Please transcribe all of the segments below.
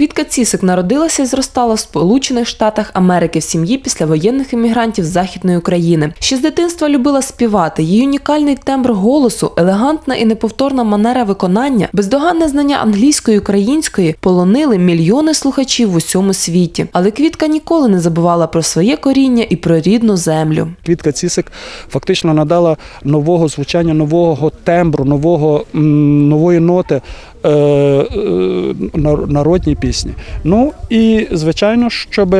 Квітка Цісик народилася і зростала в Сполучених Штатах Америки в сім'ї післявоєнних іммігрантів з Західної України. Ще з дитинства любила співати. Її унікальний тембр голосу, елегантна і неповторна манера виконання, бездоганне знання англійської і української полонили мільйони слухачів в усьому світі. Але Квітка ніколи не забувала про своє коріння і про рідну землю. Квітка Цісик фактично надала нового звучання, нового тембру, нового, нової ноти е, е, нар- пісні. Ну і звичайно, щоб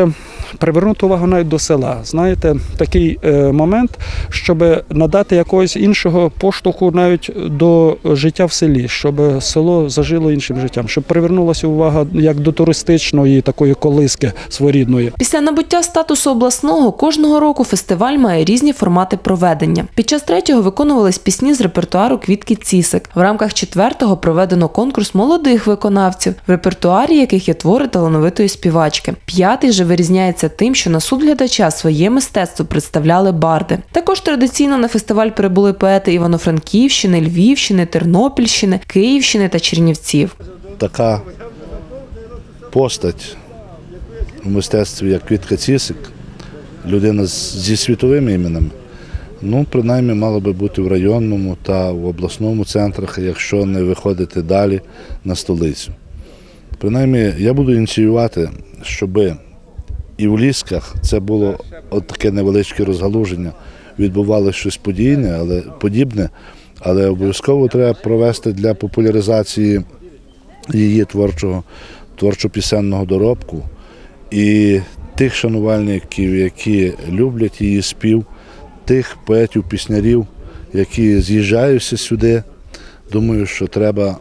привернути увагу навіть до села. Знаєте, такий е, момент, щоб надати якогось іншого поштовху навіть до життя в селі, щоб село зажило іншим життям, щоб привернулася увага як до туристичної такої колиски своєрідної. Після набуття статусу обласного кожного року фестиваль має різні формати проведення. Під час третього виконувались пісні з репертуару Квітки Цісик. В рамках четвертого проведено конкурс молодих виконавців, в репертуарі яких є твори талановитої співачки. П'ятий же вирізняється тим, що на суд глядача своє мистецтво представляли барди. Також традиційно на фестиваль прибули поети Івано-Франківщини, Львівщини, Тернопільщини, Київщини та Чернівців. така постать у мистецтві, як Квітка Цісик, людина зі світовими іменами, ну, принаймні, мала би бути в районному та в обласному центрах, якщо не виходити далі на столицю. Принаймні, я буду ініціювати, щоб і в Лісках. Це було от таке невеличке розгалуження, відбувалося щось подійне, але подібне, але обов'язково треба провести для популяризації її творчого, творчо-пісенного доробку. І тих шанувальників, які люблять її спів, тих поетів-піснярів, які з'їжджаються сюди. Думаю, що треба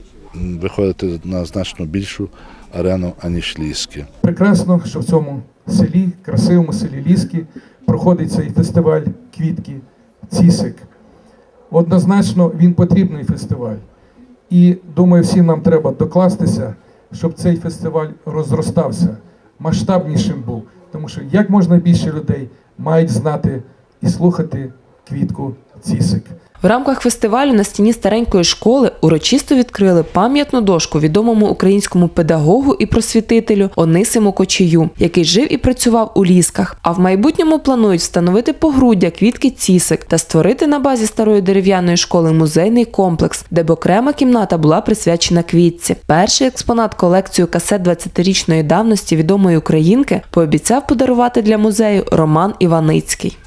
виходити на значно більшу арену, аніж Ліски. Прекрасно, що в цьому селі, красивому селі Ліски, проходить цей фестиваль квітки Цісик. Однозначно він потрібний фестиваль. І думаю, всім нам треба докластися, щоб цей фестиваль розростався, масштабнішим був. Тому що як можна більше людей мають знати і слухати квітку Цісик. В рамках фестивалю на стіні старенької школи урочисто відкрили пам'ятну дошку відомому українському педагогу і просвітителю Онисиму Кочію, який жив і працював у лісках. А в майбутньому планують встановити погруддя квітки цісик та створити на базі старої дерев'яної школи музейний комплекс, де б окрема кімната була присвячена квітці. Перший експонат колекцію касет 20-річної давності відомої українки пообіцяв подарувати для музею Роман Іваницький.